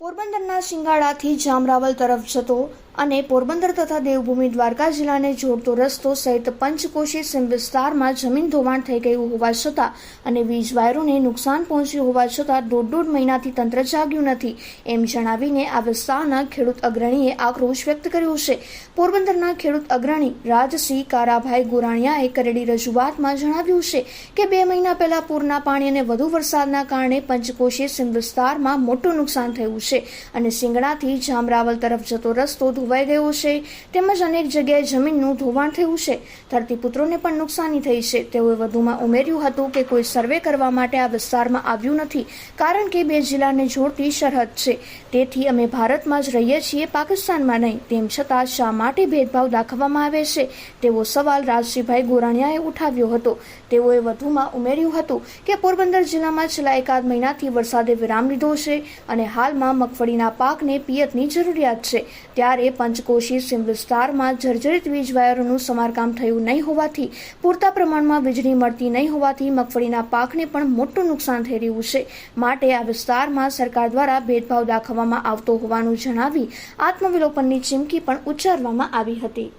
પોરબંદરના શિંગાડાથી જામરાવલ તરફ જતો અને પોરબંદર તથા દેવભૂમિ દ્વારકા જિલ્લાને જોડતો રસ્તો સહિત પંચકોશી સિમ વિસ્તારમાં જમીન ધોવાણ થઈ ગયું હોવા છતાં અને વીજ વાયરોને નુકસાન પહોંચ્યું હોવા છતાં દોઢ દોઢ મહિનાથી તંત્ર જાગ્યું નથી. એમ જણાવીને આ વિસ્તારના ખેડૂત અગ્રણીએ આક્રોશ વ્યક્ત કર્યો છે. પોરબંદરના ખેડૂત અગ્રણી રાજસિંહ કારાભાઈ ગોરાણીયાએ કરેલી રજૂઆતમાં જણાવ્યું છે કે બે મહિના પહેલા પૂરના પાણી અને વધુ વરસાદના કારણે પંચકોશી સિમ વિસ્તારમાં મોટું નુકસાન થયું છે અને સિંગડાથી જામરાવલ તરફ જતો રસ્તો ધોવાઈ ગયું છે તેમજ અનેક જગ્યાએ જમીનનું ધોવાણ થયું છે. ધરતીપુત્રોને પણ નુકસાની થઈ છે. તેઓએ વધુમાં ઉમેર્યું હતું કે કોઈ સર્વે કરવા માટે આ વિસ્તારમાં આવ્યું નથી, કારણ કે બે જિલ્લાને જોડતી સરહદ છે. તેથી અમે ભારતમાં જ રહીએ છીએ, પાકિસ્તાનમાં નહીં. તેમ છતાં શા માટે ભેદભાવ દાખવવામાં આવે છે? તેવો સવાલ રાજસિંહભાઈ ગોરાણીયાએ ઉઠાવ્યો હતો. તેઓએ વધુમાં ઉમેર્યું હતું કે પોરબંદર જિલ્લામાં છેલ્લા એકાદ મહિનાથી વરસાદે વિરામ લીધો છે અને હાલમાં મગફળીના પાકને પિયતની જરૂરિયાત છે. ત્યારે પંચકોશી સિમ્બલ વિસ્તારમાં જર્જરિત વીજ વાયરોનું સમારકામ થયું નહીં હોવાથી, પૂરતા પ્રમાણમાં વીજળી મળતી નહીં હોવાથી મગફળીના પાકને પણ મોટું નુકસાન થઈ રહ્યું છે. માટે આ વિસ્તારમાં સરકાર દ્વારા ભેદભાવ દાખવવામાં આવતો હોવાનું જણાવી આત્મવિલોપનની ચીમકી પણ ઉચ્ચારવામાં આવી હતી.